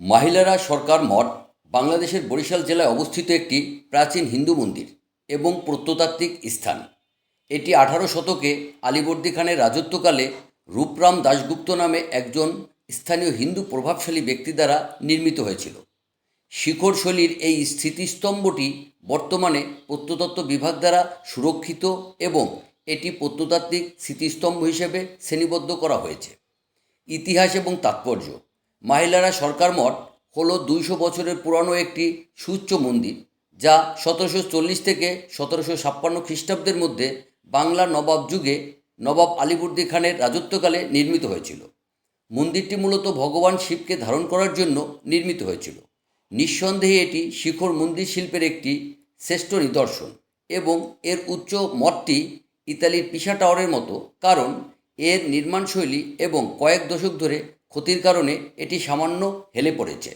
মাহিলারা সরকার মঠ, বাংলাদেশের বরিশাল জেলায় অবস্থিত একটি প্রাচীন হিন্দু মন্দির এবং প্রত্নতাত্ত্বিক স্থান। এটি আঠারো শতকে আলীবর্দী খানের রাজত্বকালে রূপরাম দাশগুপ্ত নামে একজন স্থানীয় হিন্দু প্রভাবশালী ব্যক্তি দ্বারা নির্মিত হয়েছিল। শিখর শৈলীর এই স্মৃতিস্তম্ভটি বর্তমানে প্রত্নতত্ত্ব বিভাগ দ্বারা সুরক্ষিত এবং এটি প্রত্নতাত্ত্বিক স্মৃতিস্তম্ভ হিসেবে শ্রেণীবদ্ধ করা হয়েছে। ইতিহাস এবং তাৎপর্য মাহিলারা সরকার মঠ হল দুইশো বছরের পুরানো একটি সুউচ্চ মন্দির, যা সতেরোশো চল্লিশ থেকে সতেরোশো ছাপ্পান্ন খ্রিস্টাব্দের মধ্যে বাংলা নবাব যুগে নবাব আলীবর্দী খানের রাজত্বকালে নির্মিত হয়েছিল। মন্দিরটি মূলত ভগবান শিবকে ধারণ করার জন্য নির্মিত হয়েছিল। নিঃসন্দেহে এটি শিখর মন্দির শিল্পের একটি শ্রেষ্ঠ নিদর্শন এবং এর উচ্চ মঠটি ইতালির পিসা টাওয়ারের মতো, কারণ এর নির্মাণশৈলী এবং কয়েক দশক ধরে ক্ষতির কারণে এটি সামান্য হেলে পড়েছে।